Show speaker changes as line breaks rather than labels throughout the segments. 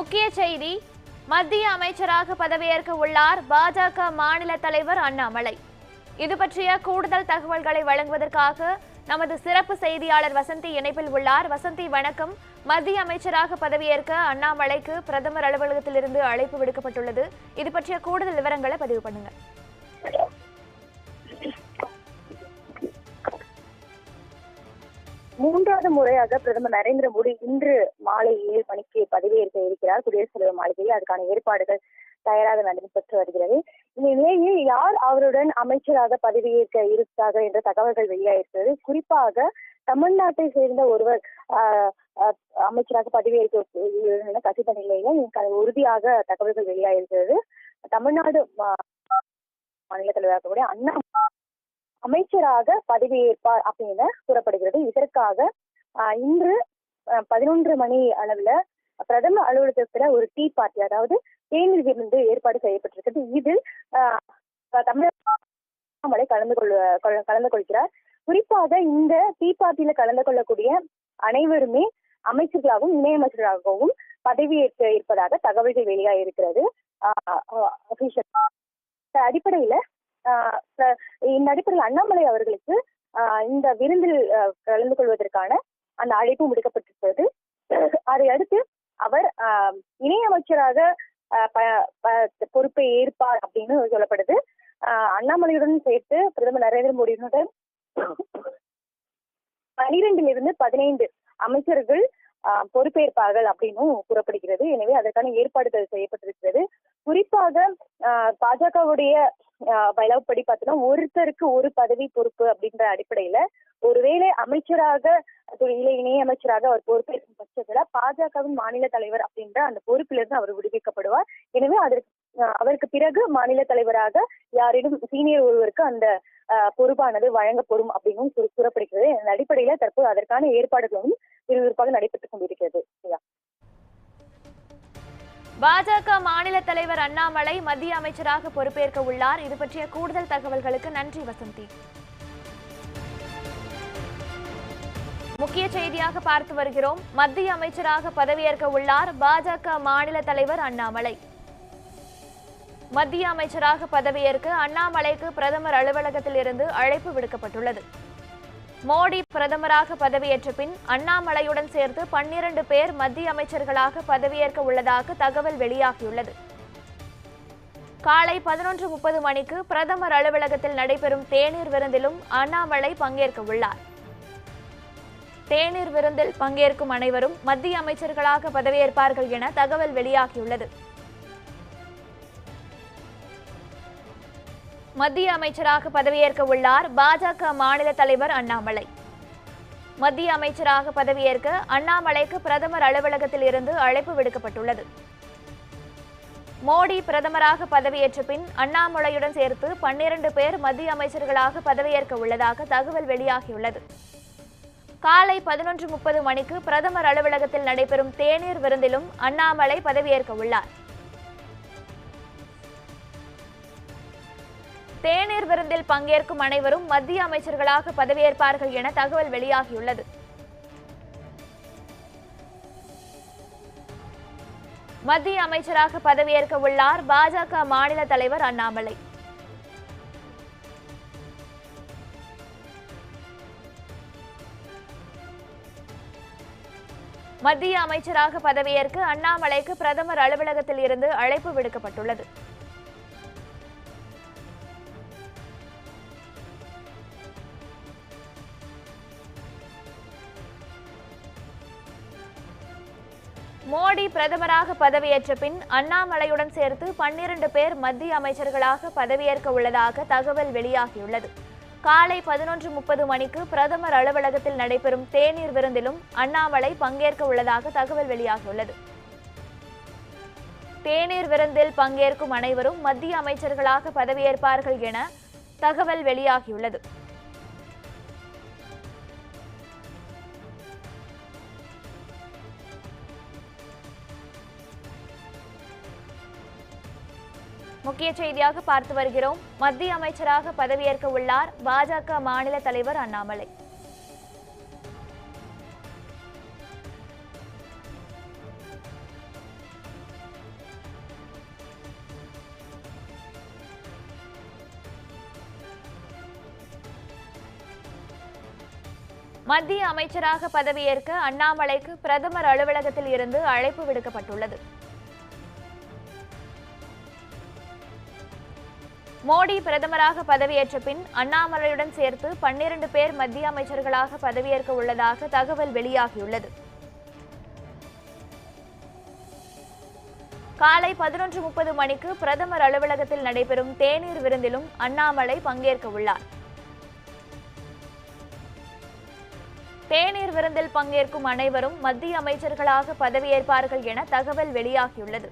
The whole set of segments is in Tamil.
முக்கிய செய்தி மத்திய அமைச்சராக பதவியேற்க உள்ளார் பாஜக மாநில தலைவர் அண்ணாமலை. இது பற்றிய கூடுதல் தகவல்களை வழங்குவதற்காக நமது சிறப்பு செய்தியாளர் வசந்தி இணைப்பில் உள்ளார். வசந்தி வணக்கம். மத்திய அமைச்சராக பதவியேற்க அண்ணாமலைக்கு பிரதமர் அலுவலகத்திலிருந்து அழைப்பு விடுக்கப்பட்டுள்ளது. இது பற்றிய கூடுதல் விவரங்களை பதிவு பண்ணுங்க
மூன்றாவது முறையாக பிரதமர் நரேந்திர மோடி இன்று மாலை ஏழு மணிக்கு பதவியேற்க இருக்கிறார். குடியரசுத் தலைவர் மாளிகையில் அதுக்கான ஏற்பாடுகள் தயாராக நடைபெற்று வருகிறது. இந்த நிலையில் யார் அவருடன் அமைச்சராக பதவியேற்க இருக்கிறார்கள் என்ற தகவல்கள் வெளியாகிறது குறிப்பாக தமிழ்நாட்டை சேர்ந்த ஒருவர் அமைச்சராக பதவியேற்க கசித்த நிலையில உறுதியாக தகவல்கள் வெளியாகிறது தமிழ்நாடு மா- மாநில தலைவராக கூடிய அண்ணா அமைச்சராக பதவியேற்பார் அப்படின்னு கூறப்படுகிறது. இதற்காக ஆஹ், இன்று பதினொன்று மணி அளவுல பிரதம அலுவலகத்துல ஒரு டீ பார்ட்டி அதாவது தேநீர் விருந்து ஏற்பாடு செய்யப்பட்டிருக்கிறது. இதில் ஆஹ், தமிழக கலந்து கொள்ள கலந்து கொள்கிறார். குறிப்பாக இந்த டீ பார்ட்டியில கலந்து கொள்ளக்கூடிய அனைவருமே அமைச்சர்களாகவும் இணையமைச்சர்களாகவும் பதவியேற்க இருப்பதாக தகவல்கள் வெளியாக இருக்கிறது. அடிப்படையில இந்த அடிப்படையில் அண்ணாமலை அவர்களுக்கு இந்த விருந்தில் கலந்து கொள்வதற்கான அந்த அழைப்பு முடிக்கப்பட்டிருக்கிறது. அதை அடுத்து அவர் ஆஹ் இணையமைச்சராக ப- ப- பொறுப்பை ஏற்பார் அப்படின்னு சொல்லப்படுது. அண்ணாமலையுடன் சேர்த்து பிரதமர் நரேந்திர மோடியுடன் பனிரெண்டிலிருந்து பதினைந்து அமைச்சர்கள் பொறுப்பேற்பார்கள் அப்படின்னும் கூறப்படுகிறது. எனவே அதற்கான ஏற்பாடுகள் செய்யப்பட்டிருக்கிறது. குறிப்பாக ஆஹ் பாஜகவுடைய படி பார்த்தோம்னா ஒருத்தருக்கு ஒரு பதவி பொறுப்பு அப்படின்ற அடிப்படையில ஒருவேளை அமைச்சராக இல்லை இணையமைச்சராக அவர் பொறுப்பேற்கும் பட்சத்துல பாஜகவின் மாநில தலைவர் அப்படின்ற அந்த பொறுப்பிலிருந்து அவர் விடுவிக்கப்படுவார். எனவே அதற்கு ஆஹ் அவருக்கு பிறகு மாநில தலைவராக யாரிடம் சீனியர் ஒருவருக்கு அந்த ஆஹ் பொறுப்பானது வழங்கப்படும் அப்படின்னும் கூறப்படுகிறது. இந்த அடிப்படையில தற்போது அதற்கான ஏற்பாடுகளும் விறுவிறுப்பாக நடைபெற்றுக் கொண்டிருக்கிறது.
பாஜக மாநில தலைவர் அண்ணாமலை மத்திய அமைச்சராக பொறுப்பேற்க உள்ளார். இது பற்றிய கூடுதல் தகவல்களுக்கு நன்றி வசந்தி. முக்கிய செய்தியாக பார்த்து வருகிறோம். மத்திய அமைச்சராக பதவியேற்க உள்ளார் பாஜக மாநில தலைவர் அண்ணாமலை. மத்திய அமைச்சராக பதவியேற்க அண்ணாமலைக்கு பிரதமர் அலுவலகத்தில் இருந்து அழைப்பு விடுக்கப்பட்டுள்ளது. மோடி பிரதமராக பதவியேற்ற பின் அண்ணாமலையுடன் சேர்த்து பன்னிரண்டு பேர் மத்திய அமைச்சர்களாக பதவியேற்க உள்ளதாக தகவல் வெளியாகியுள்ளது. காலை பதினொன்று முப்பது மணிக்கு பிரதமர் அலுவலகத்தில் நடைபெறும் தேநீர் விருந்திலும் அண்ணாமலை பங்கேற்க உள்ளார். தேநீர் விருந்தில் பங்கேற்கும் அனைவரும் மத்திய அமைச்சர்களாக பதவியேற்பார்கள் என தகவல் வெளியாகியுள்ளது. மத்திய அமைச்சராக பதவியேற்க உள்ளார் பாஜக மாநில தலைவர் அண்ணாமலை. மத்திய அமைச்சராக பதவியேற்க அண்ணாமலைக்கு பிரதமர் அலுவலகத்தில் இருந்து அழைப்பு விடுக்கப்பட்டுள்ளது. மோடி பிரதமராக பதவியேற்ற பின் அண்ணாமலையுடன் சேர்த்து பன்னிரண்டு பேர் மத்திய அமைச்சர்களாக பதவியேற்க உள்ளதாக தகவல் வெளியாகியுள்ளது. காலை பதினொன்று முப்பது மணிக்கு பிரதமர் அலுவலகத்தில் நடைபெறும் தேநீர் விருந்திலும் அண்ணாமலை பதவியேற்க உள்ளார். தேநீர் விருந்தில் பங்கேற்கும் அனைவரும் மத்திய அமைச்சர்களாக பதவியேற்பார்கள் என தகவல் வெளியாகியுள்ளது. மத்திய அமைச்சராக பதவியேற்க உள்ளார் பாஜக மாநில தலைவர் அண்ணாமலை. மத்திய அமைச்சராக பதவியேற்க அண்ணாமலைக்கு பிரதமர் அலுவலகத்தில் இருந்து அழைப்பு விடுக்கப்பட்டுள்ளது. பிரதமராக பதவியேற்ற பின் அண்ணாமலையுடன் சேர்த்து பன்னிரண்டு பேர் மத்திய அமைச்சர்களாக பதவியேற்க உள்ளதாக தகவல் வெளியாகியுள்ளது. காலை பதினொன்று முப்பது மணிக்கு பிரதமர் அலுவலகத்தில் நடைபெறும் தேநீர் விருந்திலும் அண்ணாமலை பங்கேற்க உள்ளதாக தகவல் வெளியாகியுள்ளது. தேநீர் விருந்தில் பங்கேற்கும் அனைவரும் மத்திய அமைச்சர்களாக பதவியேற்பார்கள் என தகவல் வெளியாகியுள்ளது. முக்கிய செய்தியாக பார்த்து வருகிறோம். மத்திய அமைச்சராக பதவியேற்க உள்ளார் பாஜக மாநில தலைவர் அண்ணாமலை. மத்திய அமைச்சராக பதவியேற்க அண்ணாமலைக்கு பிரதமர் அலுவலகத்தில் இருந்து அழைப்பு விடுக்கப்பட்டுள்ளது. மோடி பிரதமராக பதவியேற்ற பின் அண்ணாமலையுடன் சேர்த்து பன்னிரண்டு பேர் மத்திய அமைச்சர்களாக பதவியேற்க உள்ளதாக தகவல் வெளியாகியுள்ளது. காலை பதினொன்று முப்பது மணிக்கு பிரதமர் அலுவலகத்தில் நடைபெறும் தேநீர் விருந்திலும் அண்ணாமலை பங்கேற்க உள்ளார். தேநீர் விருந்தில் பங்கேற்கும் அனைவரும் மத்திய அமைச்சர்களாக பதவியேற்பார்கள் என தகவல் வெளியாகியுள்ளது.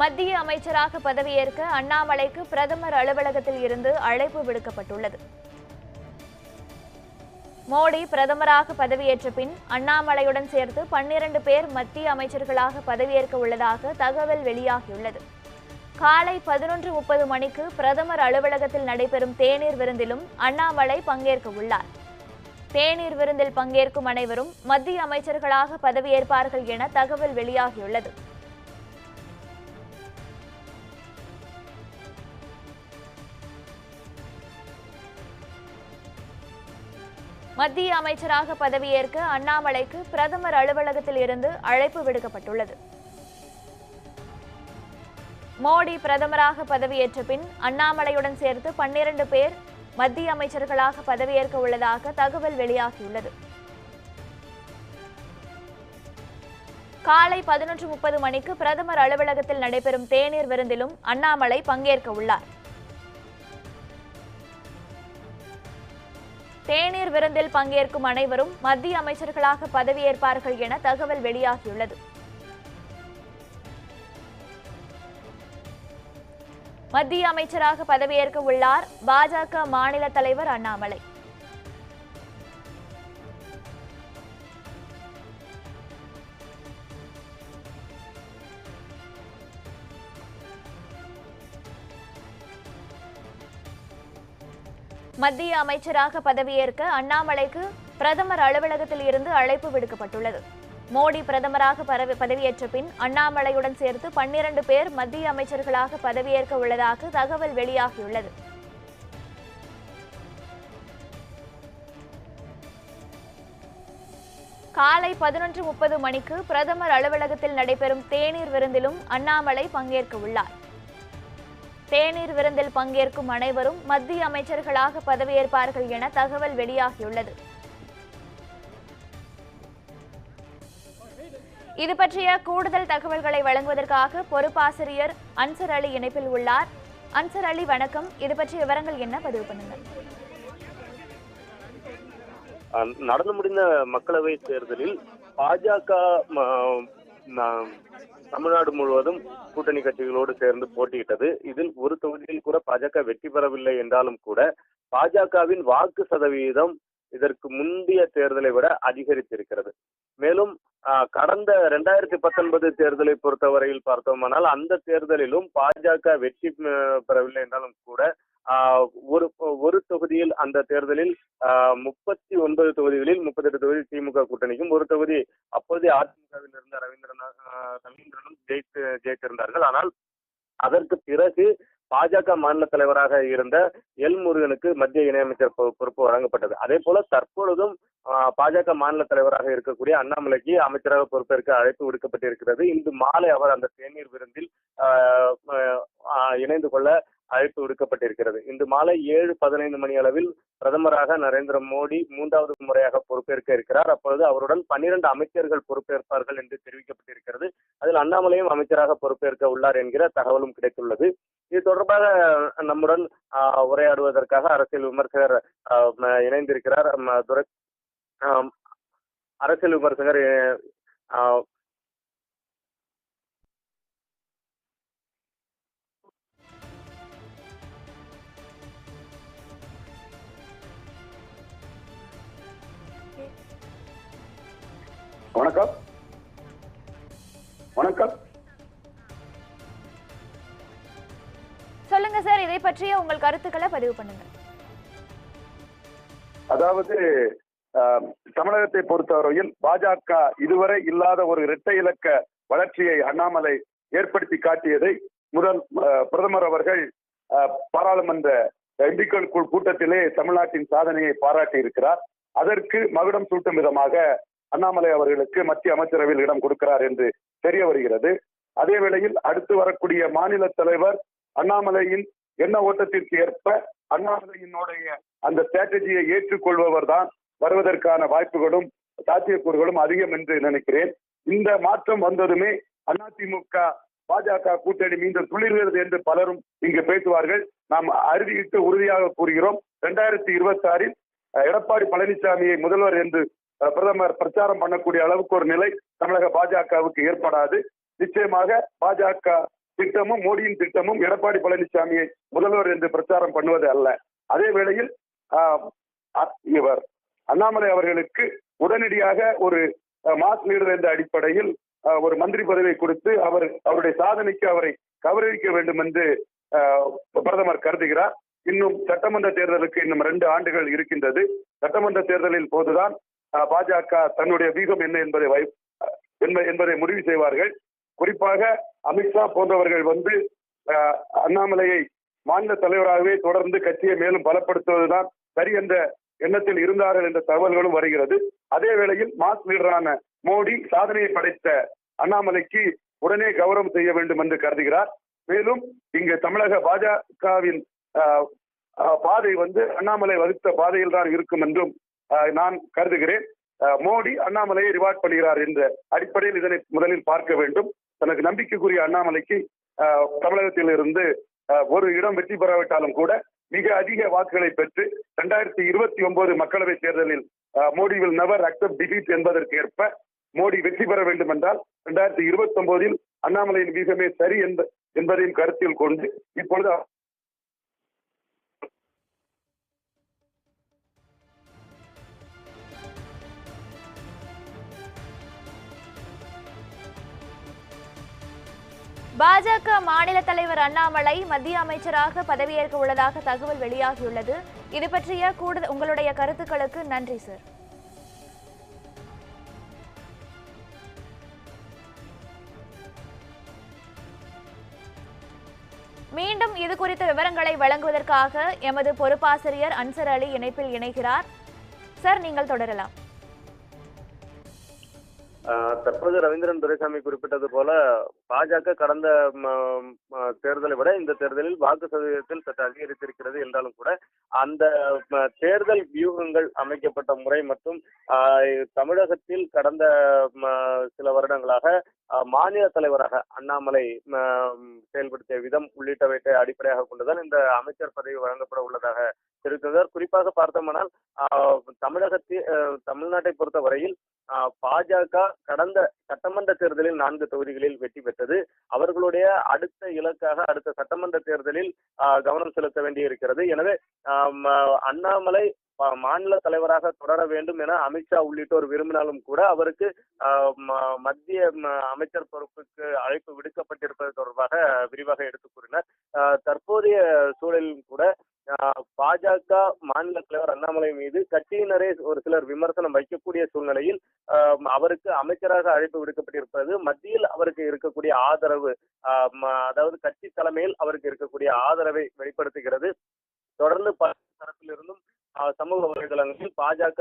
மத்திய அமைச்சராக பதவியேற்க அண்ணாமலைக்கு பிரதமர் அலுவலகத்தில் இருந்து அழைப்பு விடுக்கப்பட்டுள்ளது. மோடி பிரதமராக பதவியேற்ற பின் அண்ணாமலையுடன் சேர்த்து பன்னிரண்டு பேர் மத்திய அமைச்சர்களாக பதவியேற்க உள்ளதாக தகவல் வெளியாகியுள்ளது. காலை பதினொன்று முப்பது மணிக்கு பிரதமர் அலுவலகத்தில் நடைபெறும் தேநீர் விருந்திலும் அண்ணாமலை பங்கேற்க உள்ளார். தேநீர் விருந்தில் பங்கேற்கும் அனைவரும் மத்திய அமைச்சர்களாக பதவியேற்பார்கள் என தகவல் வெளியாகியுள்ளது. மத்திய அமைச்சராக பதவியேற்க அண்ணாமலைக்கு பிரதமர் அலுவலகத்தில் இருந்து அழைப்பு விடுக்கப்பட்டுள்ளது. மோடி பிரதமராக பதவியேற்ற பின் அண்ணாமலையுடன் சேர்த்து பன்னிரண்டு பேர் மத்திய அமைச்சர்களாக பதவியேற்க உள்ளதாக தகவல் வெளியாகியுள்ளது. காலை பதினொன்று முப்பது மணிக்கு பிரதமர் அலுவலகத்தில் நடைபெறும் தேநீர் விருந்திலும் அண்ணாமலை பங்கேற்க உள்ளார். தேநீர் விருந்தில் பங்கேற்கும் அனைவரும் மத்திய அமைச்சர்களாக பதவியேற்பார்கள் என தகவல் வெளியாகியுள்ளது. மத்திய அமைச்சராக பதவியேற்க உள்ளார் பாஜக மாநில தலைவர் அண்ணாமலை. மத்திய அமைச்சராக பதவியேற்க அண்ணாமலைக்கு பிரதமர் அலுவலகத்தில் இருந்து அழைப்பு விடுக்கப்பட்டுள்ளது. மோடி பிரதமராக பதவியேற்ற பின் அண்ணாமலையுடன் சேர்த்து பன்னிரண்டு பேர் மத்திய அமைச்சர்களாக பதவியேற்க உள்ளதாக தகவல் வெளியாகியுள்ளது. காலை பதினொன்று முப்பது மணிக்கு பிரதமர் அலுவலகத்தில் நடைபெறும் தேநீர் விருந்திலும் அண்ணாமலை பங்கேற்க உள்ளார். தேநீர் விருந்தில் பங்கேற்கும் அனைவரும் மத்திய அமைச்சர்களாக பதவியேற்பார்கள் என தகவல் வெளியாகியுள்ளது. இது பற்றிய கூடுதல் தகவல்களை வழங்குவதற்காக பொறுப்பாசிரியர் அன்சர் அலி இணைப்பில் உள்ளார். அன்சர் அலி வணக்கம். இது பற்றிய விவரங்கள் என்ன? பதிவு பண்ணுங்கள்.
நடந்து முடிந்த மக்களவை தேர்தலில் பாஜக தமிழ்நாடு முழுவதும் கூட்டணி கட்சிகளோடு சேர்ந்து போட்டியிட்டது. இதில் ஒரு தொகுதியில் கூட பாஜக வெற்றி பெறவில்லை என்றாலும் கூட பாஜகவின் வாக்கு சதவீதம் இதற்கு முந்தைய தேர்தலை விட அதிகரித்திருக்கிறது. மேலும் கடந்த இரண்டாயிரத்தி பத்தொன்பது தேர்தலை பொறுத்தவரையில் பார்த்தோமானால் அந்த தேர்தலிலும் பாஜக வெற்றி பெறவில்லை என்றாலும் கூட ஒரு ஒரு தொகுதியில் அந்த தேர்தலில் முப்பத்தி ஒன்பது தொகுதிகளில் முப்பத்தெட்டு தொகுதி திமுக கூட்டணிக்கும் ஒரு தொகுதி அப்போதே அதிமுகவில் இருந்த ரவீந்திரநாத் ரவீந்திரனும் ஜெயித்து ஜெயித்திருந்தார்கள். ஆனால் அதற்கு பிறகு பாஜக மாநில தலைவராக இருந்த எல் முருகனுக்கு மத்திய இணையமைச்சர் பொ- பொறுப்பு வழங்கப்பட்டது. அதே போல தற்பொழுதும் பாஜக மாநில தலைவராக இருக்கக்கூடிய அண்ணாமலைக்கு அமைச்சராக பொறுப்பேற்க அழைப்பு விடுக்கப்பட்டிருக்கிறது. இன்று மாலை அவர் அந்த தேநீர் விருந்தில் இணைந்து கொள்ள அழைப்பு விடுக்கப்பட்டிருக்கிறது. இன்று மாலை ஏழு பதினைந்து மணி அளவில் பிரதமராக நரேந்திர மோடி மூன்றாவது முறையாக பொறுப்பேற்க இருக்கிறார். அப்பொழுது அவருடன் பன்னிரண்டு அமைச்சர்கள் பொறுப்பேற்பார்கள் என்று தெரிவிக்கப்பட்டிருக்கிறது. அதில் அண்ணாமலையும் அமைச்சராக பொறுப்பேற்க உள்ளார் என்கிற தகவலும் கிடைத்துள்ளது. இது தொடர்பாக நம்முடன் ஆஹ், உரையாடுவதற்காக அரசியல் விமர்சகர் இணைந்திருக்கிறார். துரை அரசியல் விமர்சகர்
வணக்கம். வணக்கம்.
சொல்லுங்க சார் இதை பற்றிய உங்கள் கருத்துக்களை பதிவு பண்ணுங்க.
அதாவது தமிழகத்தை பொறுத்தவரையில் பாஜக இதுவரை இல்லாத ஒரு இரட்டை இலக்க வளர்ச்சியை அண்ணாமலை ஏற்படுத்தி காட்டியதை முதல் பிரதமர் அவர்கள் பாராளுமன்ற எம்பிக்கள் கூட்டத்திலே தமிழ்நாட்டின் சாதனையை பாராட்டி இருக்கிறார் அதற்கு மகுடம் சூட்டும் விதமாக அண்ணாமலை அவர்களுக்கு மத்திய அமைச்சரவையில் இடம் கொடுக்கிறார் என்று தெரிய வருகிறது. அதே வேளையில் அடுத்து வரக்கூடிய மாநில தலைவர் அண்ணாமலையின் எண்ண ஓட்டத்திற்கு ஏற்ப அண்ணாமலையினுடைய அந்த ஸ்ட்ராட்டஜியை ஏற்றுக்கொள்பவர் தான் வருவதற்கான வாய்ப்புகளும் சாத்தியக்கூறுகளும் அதிகம் என்று நினைக்கிறேன். இந்த மாற்றம் வந்ததுமே அதிமுக பாஜக கூட்டணி மீண்டும் துளிர்கிறது என்று பலரும் இங்கு பேசுவார்கள். நாம் அறுதியிட்டு உறுதியாக கூறுகிறோம். இரண்டாயிரத்தி இருபத்தி ஆறில் எடப்பாடி பழனிசாமியை முதல்வர் என்று பிரதமர் பிரச்சாரம் பண்ணக்கூடிய அளவுக்கு ஒரு நிலை தமிழக பாஜகவுக்கு ஏற்படாது. நிச்சயமாக பாஜக திட்டமும் மோடியின் திட்டமும் எடப்பாடி பழனிசாமியை முதல்வர் என்று பிரச்சாரம் பண்ணுவது அல்ல. அதே வேளையில் ஆஹ், இவர் அண்ணாமலை அவர்களுக்கு உடனடியாக ஒரு அஹ், மாஸ் லீடர் என்ற அடிப்படையில் அஹ், ஒரு மந்திரி பதவியை கொடுத்து அவர் அவருடைய சாதனைக்கு அவரை கௌரவிக்க வேண்டும் என்று பிரதமர் கருதுகிறார். இன்னும் சட்டமன்ற தேர்தலுக்கு இன்னும் ரெண்டு ஆண்டுகள் இருக்கின்றது. சட்டமன்ற தேர்தலில் போதுதான் பாஜக தன்னுடைய வீகம் என்ன என்பதை என்பதை முடிவு செய்வார்கள். குறிப்பாக அமித்ஷா போன்றவர்கள் வந்து அஹ், அண்ணாமலையை மாநில தலைவராகவே தொடர்ந்து கட்சியை மேலும் பலப்படுத்துவதுதான் சரி என்ற எண்ணத்தில் இருந்தார்கள் என்ற தகவல்களும் வருகிறது. அதே வேளையில் மாஸ் லீடரான மோடி சாதனையை படைத்த அண்ணாமலைக்கு உடனே கௌரவம் செய்ய வேண்டும் என்று கருதுகிறார். மேலும் இங்கு தமிழக பாஜகவின் ஆஹ், பாதை வந்து அண்ணாமலை வகுத்த பாதையில் தான் இருக்கும் என்றும் நான் கருதுகிறேன். மோடி அண்ணாமலையை ரிவார்ட் பண்ணுகிறார் என்ற அடிப்படையில் இதனை முதலில் பார்க்க வேண்டும். தனக்கு நம்பிக்கைக்குரிய அண்ணாமலைக்கு ஆஹ், தமிழகத்தில் இருந்து ஆஹ், ஒரு இடம் வெற்றி பெறாவிட்டாலும் கூட மிக அதிக வாக்குகளை பெற்று இரண்டாயிரத்தி இருபத்தி ஒன்பது மக்களவை தேர்தலில் Modi will never accept defeat என்பதற்கு ஏற்ப மோடி வெற்றி பெற வேண்டும் என்றால் இரண்டாயிரத்தி இருபத்தி ஒன்பதில் அண்ணாமலையின் வீகமே சரி என்ப என்பதையும் கருத்தில் கொண்டு இப்பொழுது
பாஜக மாநில தலைவர் அண்ணாமலை மத்திய அமைச்சராக பதவியேற்க உள்ளதாக தகவல் வெளியாகியுள்ளது. இது பற்றிய கூடுதல் உங்களுடைய கருத்துக்களுக்கு நன்றி சார் மீண்டும் இது குறித்த விவரங்களை வழங்குவதற்காக எமது பொறுப்பாசிரியர் அன்சர் அலி இணைப்பில் இணைகிறார். சார் நீங்கள் தொடரலாம்.
தற்போது ரவீந்திரன் துரைசாமி குறிப்பிட்டது போல பாஜக கடந்த தேர்தலை விட இந்த தேர்தலில் வாக்கு சதவீதத்தில் சற்று அதிகரித்திருக்கிறது என்றாலும் கூட அந்த தேர்தல் வியூகங்கள் அமைக்கப்பட்ட முறை மற்றும் ஆஹ், தமிழகத்தில் கடந்த ம, சில வருடங்களாக மாநில தலைவராக அண்ணாமலை செயல்படுத்திய விதம் உள்ளிட்டவற்றை அடிப்படையாக கொண்டுதான் இந்த அமைச்சர் பதவி வழங்கப்பட உள்ளதாக தெரிவித்தனர் குறிப்பாக பார்த்தோமானால் தமிழகத்தில் தமிழ்நாட்டை பொறுத்த வரையில் பாஜக கடந்த சட்டமன்ற தேர்தலில் நான்கு தொகுதிகளில் வெற்றி பெற்றது. அவர்களுடைய அடுத்த இலக்காக அடுத்த சட்டமன்ற தேர்தலில் கவனம் செலுத்த வேண்டியிருக்கிறது. எனவே ஆஹ் அண்ணாமலை மாநில தலைவராக தொடர வேண்டும் என அமித்ஷா உள்ளிட்டோர் விரும்பினாலும் கூட அவருக்கு ம- மத்திய அமைச்சர் பொறுப்புக்கு அழைப்பு விடுக்கப்பட்டிருப்பது தொடர்பாக விரிவாக எடுத்துக் கூறினார். தற்போதைய சூழலிலும் கூட பாஜக மாநில தலைவர் அண்ணாமலை மீது கட்சியினரே ஒரு சிலர் விமர்சனம் வைக்கக்கூடிய சூழ்நிலையில் ஆஹ் அவருக்கு அமைச்சராக அழைப்பு விடுக்கப்பட்டிருப்பது மத்தியில் அவருக்கு இருக்கக்கூடிய ஆதரவு அதாவது கட்சி தலைமையில் அவருக்கு இருக்கக்கூடிய ஆதரவை வெளிப்படுத்துகிறது. தொடர்ந்து பல தரப்பிலிருந்தும் ஆஹ் சமூக வலைதளங்களில் பாஜக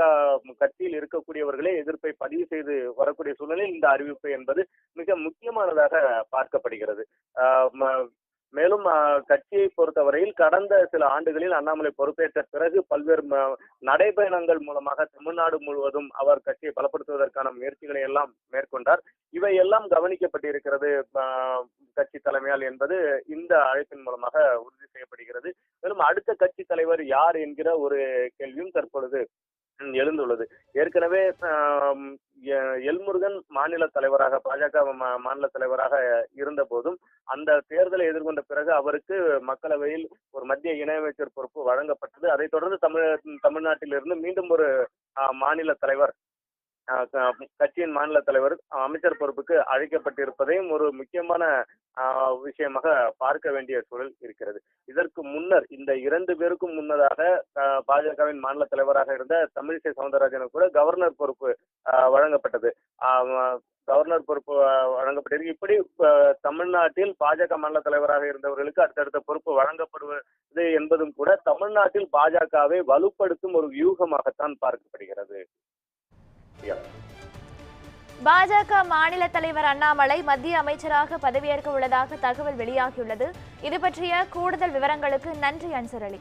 கட்சியில் இருக்கக்கூடியவர்களே எதிர்ப்பை பதிவு செய்து வரக்கூடிய சூழ்நிலையில் இந்த அறிவிப்பு என்பது மிக முக்கியமானதாக பார்க்கப்படுகிறது. ஆஹ் மேலும் கட்சியை பொறுத்தவரையில் கடந்த சில ஆண்டுகளில் அண்ணாமலை பொறுப்பேற்ற பிறகு பல்வேறு நடைபயணங்கள் மூலமாக தமிழ்நாடு முழுவதும் அவர் கட்சியை பலப்படுத்துவதற்கான முயற்சிகளை எல்லாம் மேற்கொண்டார். இவை எல்லாம் கவனிக்கப்பட்டிருக்கிறது கட்சி தலைமையால் என்பது இந்த அழைப்பின் மூலமாக உறுதி செய்யப்படுகிறது. மேலும் அடுத்த கட்சி தலைவர் யார் என்கிற ஒரு கேள்வியும் தற்பொழுது எழுந்துள்ளது. ஏற்கனவே எ- எல்முருகன் மாநில தலைவராக பாஜக மா- மாநில தலைவராக இருந்த போதும் அந்த தேர்தலை எதிர்கொண்ட பிறகு அவருக்கு மக்களவையில் ஒரு மத்திய இணையமைச்சர் பொறுப்பு வழங்கப்பட்டது. அதைத் தொடர்ந்து தமிழ் தமிழ்நாட்டிலிருந்து மீண்டும் ஒரு மாநில தலைவர் கட்சியின் மாநில தலைவர் அமைச்சர் பொறுப்புக்கு அழைக்கப்பட்டிருப்பதையும் ஒரு முக்கியமான விஷயமாக பார்க்க வேண்டிய சூழல் இருக்கிறது. இதற்கு முன்னர் இந்த இரண்டு பேருக்கும் முன்னதாக பாஜகவின் மாநில தலைவராக இருந்த தமிழிசை சவுந்தரராஜனுக்கு கூட கவர்னர் பொறுப்பு அஹ், வழங்கப்பட்டது. கவர்னர் பொறுப்பு அஹ், வழங்கப்பட்டிருக்கு. இப்படி தமிழ்நாட்டில் பாஜக மாநில தலைவராக இருந்தவர்களுக்கு அடுத்தடுத்த பொறுப்பு வழங்கப்படுவது என்பதும் கூட தமிழ்நாட்டில் பாஜகவை வலுப்படுத்தும் ஒரு வியூகமாகத்தான் பார்க்கப்படுகிறது.
பாஜக மாநில தலைவர் அண்ணாமலை மத்திய அமைச்சராக பதவியேற்க உள்ளதாக தகவல் வெளியாகியுள்ளது. இது பற்றிய கூடுதல் விவரங்களுக்கு நன்றி அன்சர் அலி